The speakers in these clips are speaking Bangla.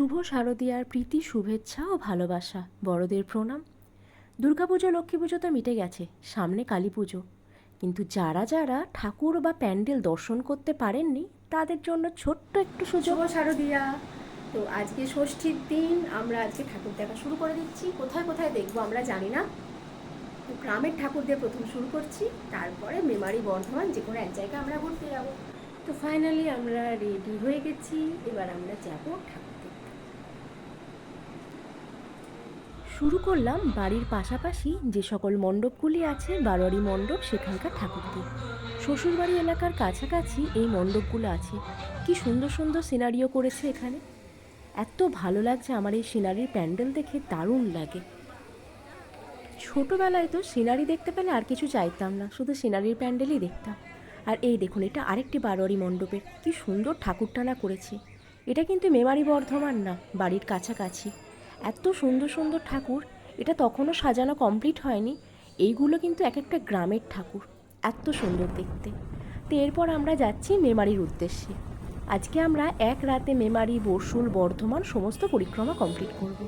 শুভ শারদীয়ার প্রীতি, শুভেচ্ছা ও ভালোবাসা। বড়দের প্রণাম। দুর্গাপুজো লক্ষ্মী পুজো তো মিটে গেছে, সামনে কালী পুজো। কিন্তু যারা যারা ঠাকুর বা প্যান্ডেল দর্শন করতে পারেননি, তাদের জন্য ছোট্ট একটু সুযোগ। শারদিয়া। তো আজকে ষষ্ঠীর দিন, আমরা আজকে ঠাকুর দেখা শুরু করে দিচ্ছি। কোথায় কোথায় দেখব আমরা জানি না। তো গ্রামের ঠাকুর দিয়ে প্রথম শুরু করছি, তারপরে মেমারি, বর্ধমান, যে কোনো এক জায়গায় আমরা ঘুরতে যাব। তো ফাইনালি আমরা রেডি হয়ে গেছি, এবার আমরা যাব ঠাকুর দেখতে শুরু করলাম বাড়ির পাশাপাশি যে সকল মণ্ডপগুলি আছে, বারোয়ারি মণ্ডপ, সেখানকার ঠাকুর দিয়ে শ্বশুরবাড়ি এলাকার কাছাকাছি এই মণ্ডপগুলো আছে। কি সুন্দর সুন্দর সিনারিও করেছে এখানে। এত ভালো লাগছে আমার এই সিনারির প্যান্ডেল দেখে, দারুণ লাগে। ছোটোবেলায় তো সিনারি দেখতে পেলে আর কিছু চাইতাম না, শুধু সিনারির প্যান্ডেলই দেখতাম। আর এই দেখুন, এটা আরেকটি বারোয়ারি মণ্ডপের। কি সুন্দর ঠাকুরটানা করেছে। এটা কিন্তু মেমারি বর্ধমান না, বাড়ির কাছাকাছি। এত সুন্দর সুন্দর ঠাকুর, এটা তখনও সাজানো কমপ্লিট হয়নি। এইগুলো কিন্তু এক একটা গ্রামের ঠাকুর, এত সুন্দর দেখতে। তো এরপর আমরা যাচ্ছি মেমারির উদ্দেশ্যে। আজকে আমরা এক রাতে মেমারি, বরশুল, বর্ধমান সমস্ত পরিক্রমা কমপ্লিট করব।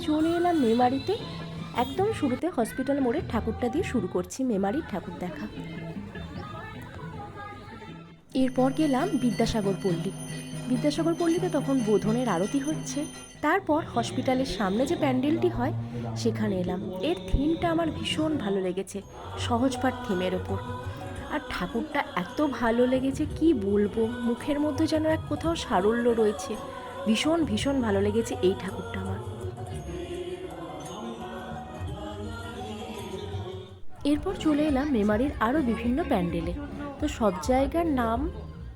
চলে এলাম মেমারিতে। একদম শুরুতে হসপিটাল মোড়ের ঠাকুরটা দিয়ে শুরু করছি মেমারির ঠাকুর দেখা। এরপর গেলাম বিদ্যাসাগর পল্লী। বিদ্যাসাগর পল্লীতে তখন বোধনের আরতি হচ্ছে। তারপর হসপিটালের সামনে যে প্যান্ডেলটি হয়, সেখানে এলাম। এর থিমটা আমার ভীষণ ভালো লেগেছে সহজপাঠ থিমের ওপর। আর ঠাকুরটা এত ভালো লেগেছে, কি বলব? মুখের মধ্যে যেন এক কোথাও সারল্য রয়েছে। ভীষণ ভীষণ ভালো লেগেছে এই ঠাকুরটা আমার। এরপর চলে এলাম মেমারির আরও বিভিন্ন প্যান্ডেলে। তো সব জায়গার নাম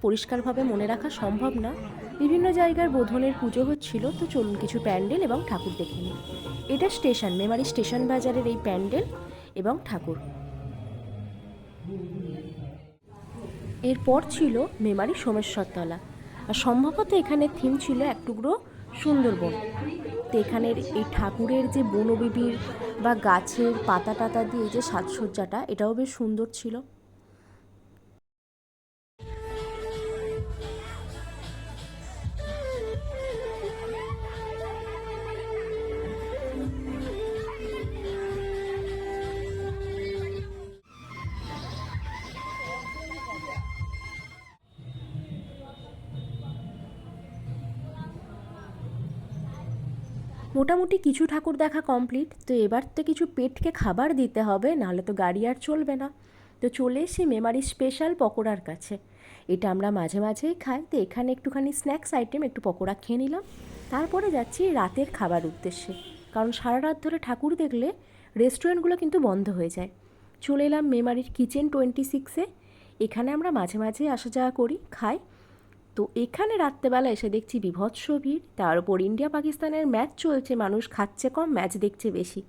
পরিষ্কারভাবে মনে রাখা সম্ভব না বিভিন্ন জায়গার বোধনের পুজো হচ্ছিল, তো চলুন কিছু প্যান্ডেল এবং ঠাকুর দেখে নিই। এটা স্টেশন, মেমারি স্টেশন বাজারের এই প্যান্ডেল এবং ঠাকুর। এরপর ছিল মেমারি সোমেশ্বরতলা। আর সম্ভবত এখানে থিম ছিল এক টুকরো সুন্দরবন। তো এখানের এই ঠাকুরের যে বনবিবির বা গাছের পাতা টাতা দিয়ে যে সাজসজ্জাটা, এটাও বেশ সুন্দর ছিল। মোটামুটি কিছু ঠাকুর দেখা কমপ্লিট তো এবার তো কিছু পেটকে খাবার দিতে হবে, নাহলে তো গাড়ি আর চলবে না। তো চলে এসে মেমারি স্পেশাল পকোড়ার কাছে। এটা আমরা মাঝে মাঝেই খাই, তো এখানে একটুখানি স্ন্যাক্স আইটেম একটু পকোড়া খেয়ে নিলাম। তারপরে যাচ্ছি রাতের খাবার উদ্দেশ্যে। কারণ সারা রাত ধরে ঠাকুর দেখলে রেস্টুরেন্টগুলো কিন্তু বন্ধ হয়ে যায়। চলে এলাম মেমারির কিচেন টোয়েন্টি সিক্সে এখানে আমরা মাঝে মাঝে আসা যাওয়া করি, খাই। তো এখানে রাত্রেবেলা এসে দেখছি বিভৎস ভিড়। তার উপর ইন্ডিয়া পাকিস্তানের ম্যাচ চলছে, মানুষ খাচ্ছে কম, ম্যাচ দেখছে বেশি।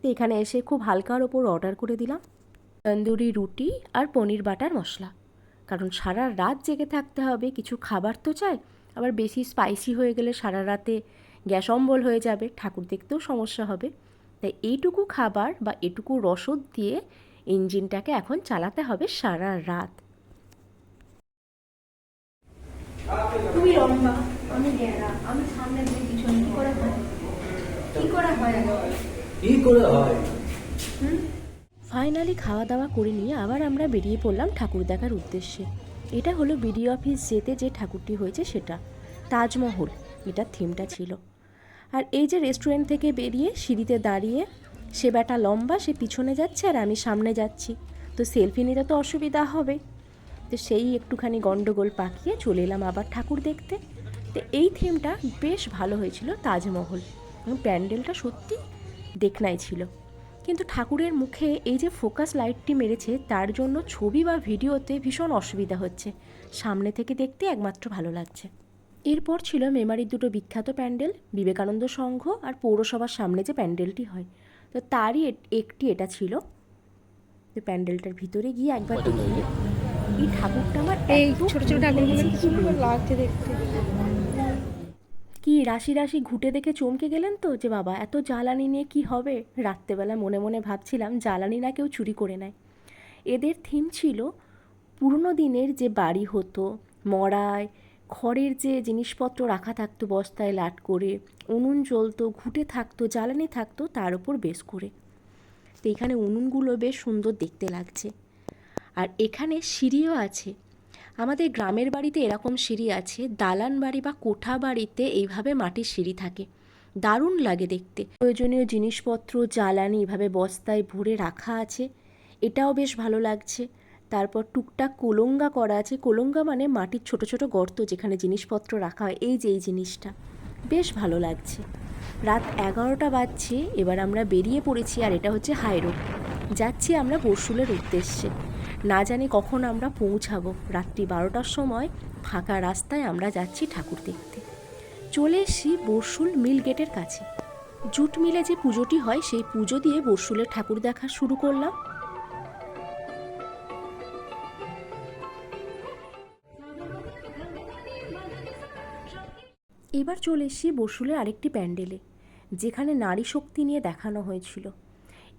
তো এখানে এসে খুব হালকার ওপর অর্ডার করে দিলাম। তন্দুরি রুটি আর পনির বাটার মশলা। কারণ সারা রাত জেগে থাকতে হবে, কিছু খাবার তো চাই। আবার বেশি স্পাইসি হয়ে গেলে সারা রাতে গ্যাস অম্বল হয়ে যাবে, ঠাকুর দেখতেও সমস্যা হবে। তাই এইটুকু খাবার বা এটুকু রসদ দিয়ে ইঞ্জিনটাকে এখন চালাতে হবে সারা রাত। তুমি লম্বা আমি গেরা আমি সামনে দিয়ে পিছনে কি করে হয়? কি করে হয় কি করে হয়? ফাইনালি খাওয়া দাওয়া করে নিয়ে আবার আমরা বেরিয়ে পড়লাম ঠাকুর দেখার উদ্দেশ্যে। এটা হলো বিডিও অফিস যেতে যে ঠাকুরটি হয়েছে সেটা। তাজমহল এটার থিমটা ছিল। আর এই যে রেস্টুরেন্ট থেকে বেরিয়ে সিঁড়িতে দাঁড়িয়ে সে ব্যাটা লম্বা সে পিছনে যাচ্ছে আর আমি সামনে যাচ্ছি। তো সেলফি নিতে তো অসুবিধা হবে। তো সেই একটুখানি গন্ডগোল পাকিয়ে চলে এলাম আবার ঠাকুর দেখতে। তো এই থিমটা বেশ ভালো হয়েছিল তাজমহল। এবং প্যান্ডেলটা সত্যি দেখনাই ছিল। কিন্তু ঠাকুরের মুখে এই যে ফোকাস লাইটটি মেরেছে, তার জন্য ছবি বা ভিডিওতে ভীষণ অসুবিধা হচ্ছে। সামনে থেকে দেখতে একমাত্র ভালো লাগছে। এরপর ছিল মেমারির দুটো বিখ্যাত প্যান্ডেল, বিবেকানন্দ সংঘ আর পৌরসভার সামনে যে প্যান্ডেলটি হয়। তো তারই একটি এটা ছিল। প্যান্ডেলটার ভিতরে গিয়ে একবার এই ঠাকুরটা আমার এই ছোট ছোট ঠাকুরগুলো লাগছে দেখতে। কি রাশি রাশি ঘুটে দেখে চমকে গেলেন তো যে বাবা এত জ্বালানি নিয়ে কি হবে? রাত্রেবেলা মনে মনে ভাবছিলাম জ্বালানি না কেউ চুরি করে নেয়। এদের থিম ছিল পুরনো দিনের যে বাড়ি হতো মড়ায় খড়ের যে জিনিসপত্র রাখা থাকতো বস্তায় লাট করে উনুন জ্বলতো ঘুঁটে থাকতো জ্বালানি থাকতো তার উপর বেশ করে। তো এখানে উনুনগুলো বেশ সুন্দর দেখতে লাগছে। আর এখানে সিঁড়িও আছে। আমাদের গ্রামের বাড়িতে এরকম সিঁড়ি আছে, দালান বাড়ি বা কোঠা বাড়িতে এইভাবে মাটির সিঁড়ি থাকে। দারুণ লাগে দেখতে। প্রয়োজনীয় জিনিসপত্র, জ্বালানি এভাবে বস্তায় ভরে রাখা আছে। এটাও বেশ ভালো লাগছে। তারপর টুকটাক কোলঙ্গা করা আছে। কোলঙ্গা মানে মাটির ছোট ছোট গর্ত যেখানে জিনিসপত্র রাখা হয়। এই যে এই জিনিসটা। বেশ ভালো লাগছে। রাত এগারোটা বাজছে, এবার আমরা বেরিয়ে পড়েছি আর এটা হচ্ছে হাই রোড যাচ্ছি আমরা বরশুলের উদ্দেশ্যে। না জানি কখন আমরা পৌঁছাবো। রাত্রি বারোটার সময় ফাঁকা রাস্তায় আমরা যাচ্ছি ঠাকুর দেখতে। চলে এসছি বরশুল মিল গেটের কাছে। জুট মিলে যে পুজোটি হয়, সেই পুজো দিয়ে বরশুলের ঠাকুর দেখা শুরু করলাম। এবার চলে এসছি বসুলের আরেকটি প্যান্ডেলে, যেখানে নারী শক্তি নিয়ে দেখানো হয়েছিল।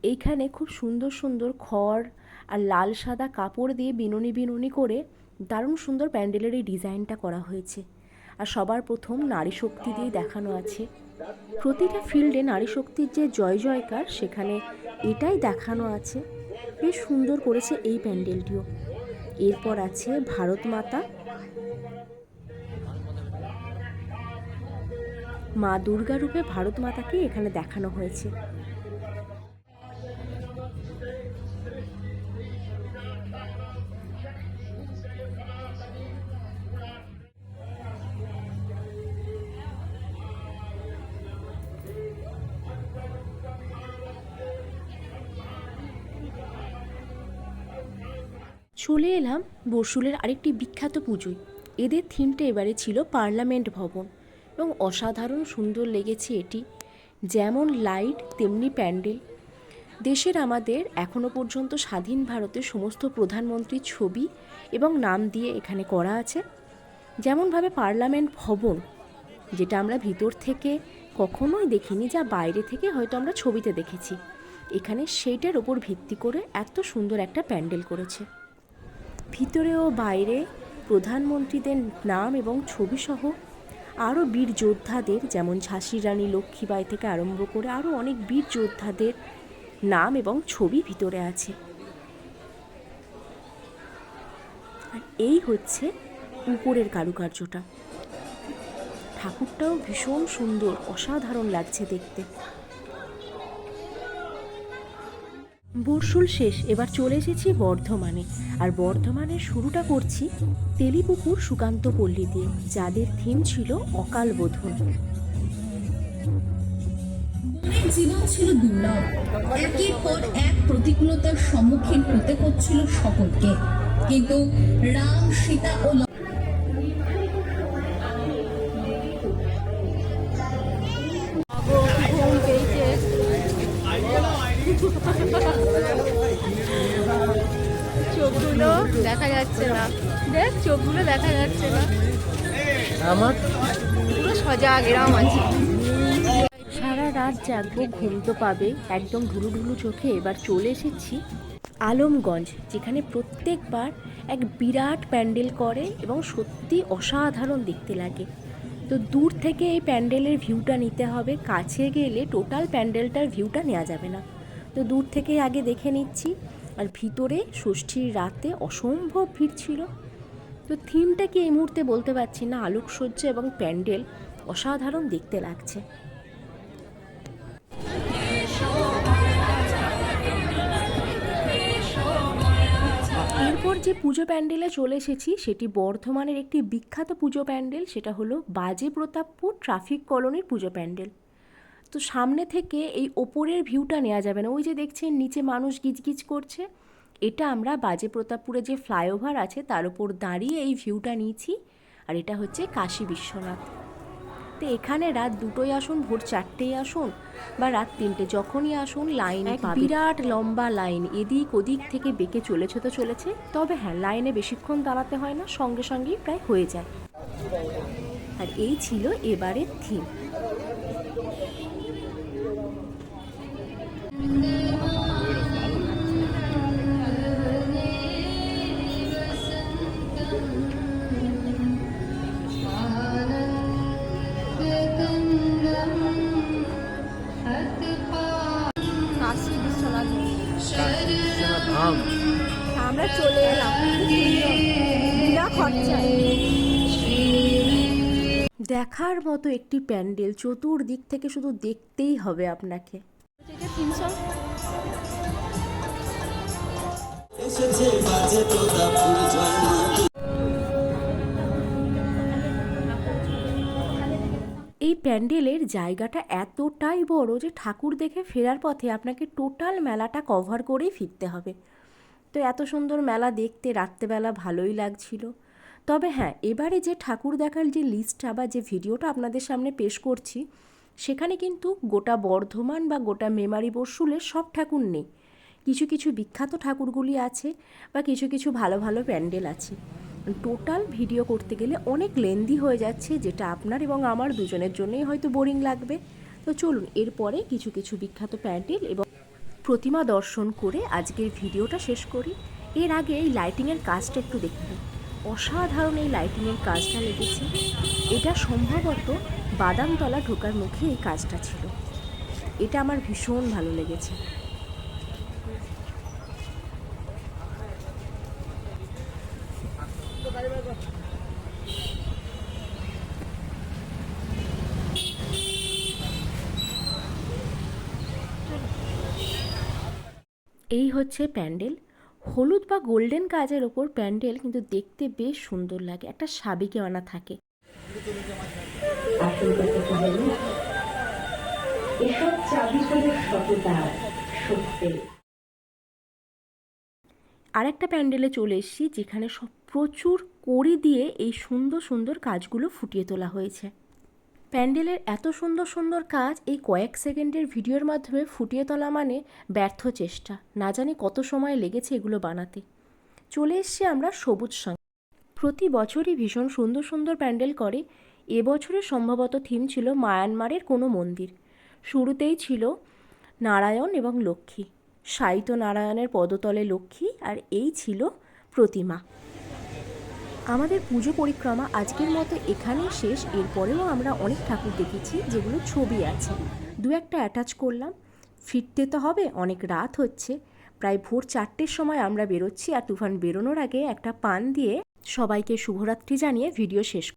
এইখানে খুব সুন্দর সুন্দর খড় আর লাল সাদা কাপড় দিয়ে বিনুনি বিনুনি করে দারুণ সুন্দর প্যান্ডেলের এই ডিজাইনটা করা হয়েছে। আর সবার প্রথম নারী শক্তি দিয়ে দেখানো আছে। প্রতিটা ফিল্ডে নারী শক্তির যে জয় জয়কার, সেখানে এটাই দেখানো আছে। বেশ সুন্দর করেছে এই প্যান্ডেলটিও। এরপর আছে ভারত মাতা। মা দুর্গা রূপে ভারত মাতাকে এখানে দেখানো হয়েছে। চলে এলাম বসুলের আরেকটি বিখ্যাত পুজোয়। এদের থিমটা এবারে ছিল পার্লামেন্ট ভবন এবং অসাধারণ সুন্দর লেগেছে এটি। যেমন লাইট, তেমনি প্যান্ডেল। দেশের আমাদের এখনও পর্যন্ত স্বাধীন ভারতের সমস্ত প্রধানমন্ত্রীর ছবি এবং নাম দিয়ে এখানে করা আছে। যেমনভাবে পার্লামেন্ট ভবন, যেটা আমরা ভিতর থেকে কখনোই দেখিনি, যা বাইরে থেকে হয়তো আমরা ছবিতে দেখেছি। এখানে সেইটার ওপর ভিত্তি করে এত সুন্দর একটা প্যান্ডেল করেছে। ভিতরে ও বাইরে প্রধানমন্ত্রীদের নাম এবং ছবিসহ আরও বীর যোদ্ধাদের, যেমন ঝাঁসির রানী লক্ষ্মীবাই থেকে আরম্ভ করে আরও অনেক বীর যোদ্ধাদের নাম এবং ছবি ভিতরে আছে। আর এই হচ্ছে উপরের কারুকার্যটা। ঠাকুরটাও ভীষণ সুন্দর, অসাধারণ লাগছে দেখতে। বর্ষুল শেষ, এবার চলে এসেছি বর্ধমানে। আর বর্ধমানের শুরুটা করছি তেলিপুকুর সুকান্ত পল্লী দিয়ে, যাদের থিম ছিল অকাল বোধন। জীবন ছিল দুর্লভ। একের পর এক প্রতিকূলতার সম্মুখীন হতে হচ্ছিল সকলকে। কিন্তু রাম, সীতা ও চোখগুলো দেখা যাচ্ছে না। দেখ চোখগুলো দেখা যাচ্ছে না। আমার? পুরো সজাগ এরম আছে। সারা রাত জাগবো ঘুম তো পাবে একদম ঢুলু ঢুলু চোখে এবার চলে এসেছি আলমগঞ্জ যেখানে প্রত্যেকবার এক বিরাট প্যান্ডেল করে এবং সত্যি অসাধারণ দেখতে লাগে। তো দূর থেকে এই প্যান্ডেলের ভিউটা নিতে হবে। কাছে গেলে টোটাল প্যান্ডেলটার ভিউটা নেওয়া যাবে না। তো দূর থেকে আগে দেখে নিচ্ছি। আর ভিতরে ষষ্ঠীর রাতে অসম্ভব ভিড় ছিল। তো থিমটা কি এই মুহূর্তে বলতে পারছি না? আলোকসজ্জা এবং প্যান্ডেল অসাধারণ দেখতে লাগছে। এরপর যে পুজো প্যান্ডেলে চলে এসেছি, সেটি বর্ধমানের একটি বিখ্যাত পুজো প্যান্ডেল, সেটা হলো বাজে প্রতাপপুর ট্রাফিক কলোনির পুজো প্যান্ডেল। তো সামনে থেকে এই ওপরের ভিউটা নেওয়া যাবে না। ওই যে দেখছেন নিচে মানুষ গিজগিজ করছে। এটা আমরা বাজে প্রতাপপুরে যে ফ্লাইওভার আছে তার উপর দাঁড়িয়ে এই ভিউটা নিয়েছি। আর এটা হচ্ছে কাশী বিশ্বনাথ। তো এখানে রাত দুটোই আসুন ভোর চারটেই আসুন বা রাত তিনটে যখনই আসুন লাইন বিরাট লম্বা লাইন এদিক ওদিক থেকে বেঁকে চলেছে তো চলেছে। তবে হ্যাঁ লাইনে বেশিক্ষণ দাঁড়াতে হয় না সঙ্গে সঙ্গেই প্রায় হয়ে যায়। আর এই ছিল এবারের থিম আমরা চলে এলাম। খরচায়। দেখার মতো একটি প্যান্ডেল চতুর্দিক থেকে শুধু দেখতেই হবে আপনাকে। তিনশো। এসেছে বাজে তোতা ফুল জয় এই প্যান্ডেলের জায়গাটা এতটাই বড় যে ঠাকুর দেখে ফেরার পথে আপনাকে টোটাল মেলাটা কভার করেই ফিরতে হবে। তো এত সুন্দর মেলা দেখতে রাত্রেবেলা ভালোই লাগছিল। তবে হ্যাঁ এবারে যে ঠাকুর দেখার যে লিস্টটা বা যে ভিডিওটা আপনাদের সামনে পেশ করছি সেখানে কিন্তু গোটা বর্ধমান বা গোটা মেমারি বসুলের সব ঠাকুর নেই। কিছু কিছু বিখ্যাত ঠাকুরগুলি আছে বা কিছু কিছু ভালো ভালো প্যান্ডেল আছে। টোটাল ভিডিও করতে গেলে অনেক লেন্দি হয়ে যাচ্ছে, যেটা আপনার এবং আমার দুজনের জন্যই হয়তো বোরিং লাগবে। তো চলুন, এরপরে কিছু কিছু বিখ্যাত প্যান্ডেল এবং প্রতিমা দর্শন করে আজকের ভিডিওটা শেষ করি। এর আগে এই লাইটিংয়ের কাজটা একটু দেখুন। অসাধারণ এই লাইটিংয়ের কাজটা লেগেছে। এটা সম্ভবত বাদামতলা ঢোকার মুখে এই কাজটা ছিল। এটা আমার ভীষণ ভালো লেগেছে। এই হচ্ছে প্যান্ডেল। হলুদ বা গোল্ডেন কাজের ওপর প্যান্ডেল, কিন্তু দেখতে বেশ সুন্দর লাগে। একটা সাবিকে আনা থাকে। কথা হলো এসব চাবি হলো সততা সত্যের আরেকটা প্যান্ডেলে চলে এসেছি যেখানে সব প্রচুর কড়ি দিয়ে এই সুন্দর সুন্দর কাজগুলো ফুটিয়ে তোলা হয়েছে। প্যান্ডেলের এত সুন্দর সুন্দর কাজ এই কয়েক সেকেন্ডের ভিডিওর মাধ্যমে ফুটিয়ে তোলা মানে ব্যর্থ চেষ্টা। না জানি কত সময় লেগেছে এগুলো বানাতে। চলে এসছি আমরা সবুজ সঙ্গে। প্রতি বছরই ভীষণ সুন্দর সুন্দর প্যান্ডেল করে এবছরের সম্ভবত থিম ছিল মায়ানমারের কোনো মন্দির। শুরুতেই ছিল নারায়ণ এবং লক্ষ্মী। সাইত নারায়ণের পদতলে লক্ষ্মী আর এই ছিল প্রতিমা। আমাদের পুজো পরিক্রমা আজকের মতো এখানেই শেষ। এরপরেও আমরা অনেক ঠাকুর দেখেছি যেগুলো ছবি আছে। দু একটা অ্যাটাচ করলাম। ফিরতে তো হবে, অনেক রাত হচ্ছে। প্রায় ভোর চারটের সময় আমরা বেরোচ্ছি আর তুফান বেরোনোর আগে একটা পান দিয়ে সবাইকে শুভরাত্রি জানিয়ে ভিডিও শেষ